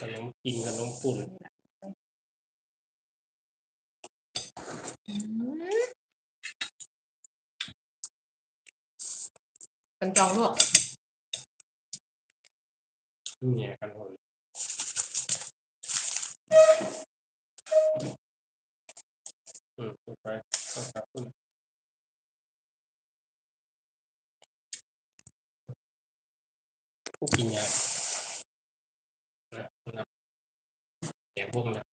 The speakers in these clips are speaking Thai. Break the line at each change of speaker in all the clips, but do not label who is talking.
ก็ยังกินขนมปุ่น
อืมเป็นจองลวก
เนี่ยกันหมดอืมไปต้องกลับขึ้นผู้กินยานะนะ แกงพวกนะ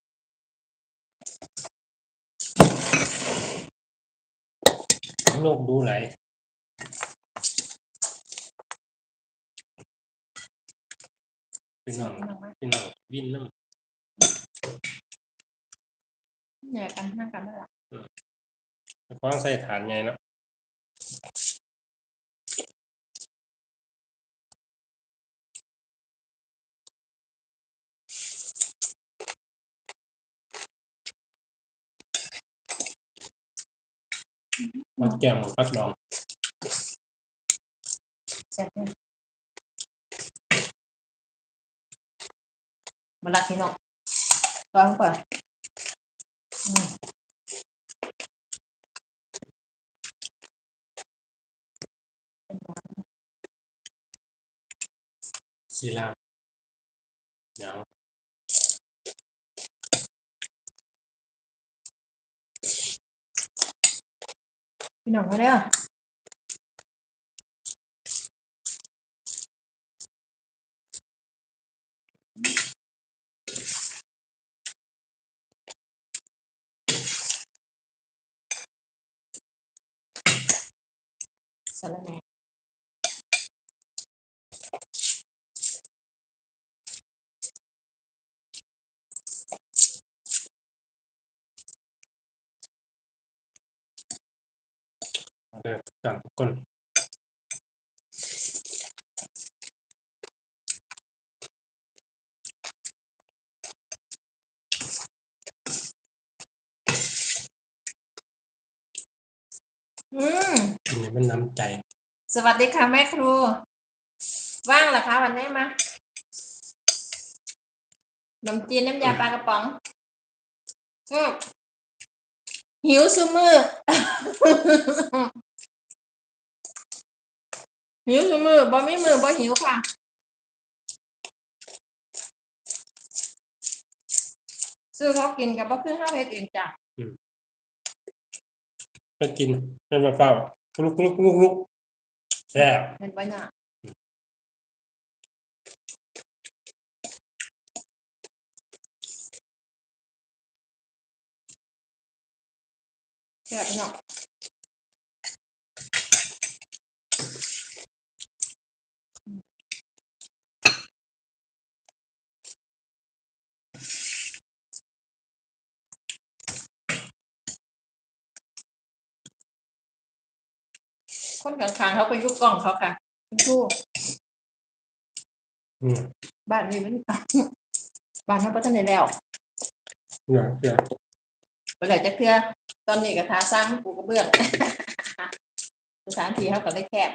โลกดูไหลายพี่น้องพี่น้องวินน้ำ
เนี่ยกันนั่งกันได้ละ
เพราะใส่ฐานไงเนาะ มัดแก้มมัดดอง
แซ่บเลยมาลักพี่น้องฟังก่อนอืม
สีลามเดี๋ยว
พี่น้อ งมาเด้อสารแหน่
มาเดินกันทุกคน
อืม
อันนี้มันน้ำใจ
สวัสดีค่ะแม่ครู ว่างเหรอคะวันนี้มาขนมจีนน้ำยาปลากระป๋องอืม หิวซุมือหิวซุมือบ่มีมือบ่หิวค่ะซื้อเขากินกับบ่คือห้าเพชรเองจ้ะ
ก็กินเป็นมาเฝ้าลุกลุกลุกลุกแซ่บ
เป็นบ่น่ะแซ่บเนาะคนข้างๆเขาไปยุกกล้องเขาค่ะคุณครู
อืม
บ้านนี้มันบ้านเขาพัฒนาแล้ว
เนี่ยเดี๋ยว
เมื่อไหร่จะเคลื่อตอนนี้ก็ทาสร้างปูกระเบื้องสถานที่เขาก็ได้แคบ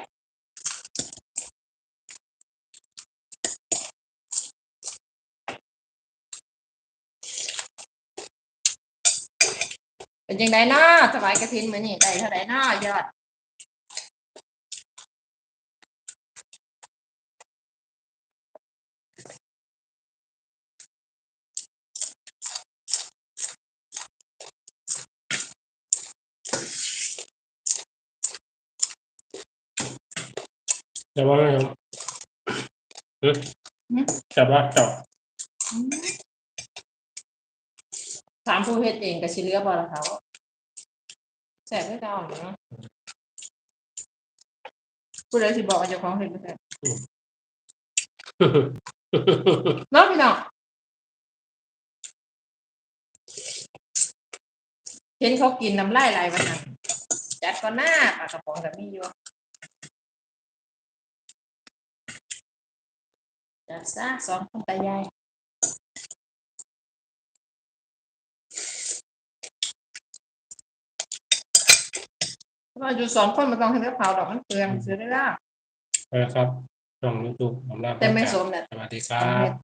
เป็นยังไงเนาสบายกระถินเหมือนนี่ได้เท่าไหร่น้ายอด
จะว่าไงครับอืมจะว่าเจาะ
ถามผู้เฮ็ดเองกับชิเหลือบ่ละเขาแสบไม่เก่าเนาะผู้ใดสิบอกว่าเจ้าของเฮ็ดบ่แซ่บเนาะพี่น้องเห็นเขากินน้ำลายไหลวันนั้นจัดก็หน้าปลากระป๋องกับมีอยู่ จัดซะสองคนตายายเราอยู่สองคนมันต้องให้เผาดอกมันเปลืองซื้อได้ละ
ไปครับช่องยูทูบผมลา
แต่ไม่สมเนี่ย
สวัสดีครับ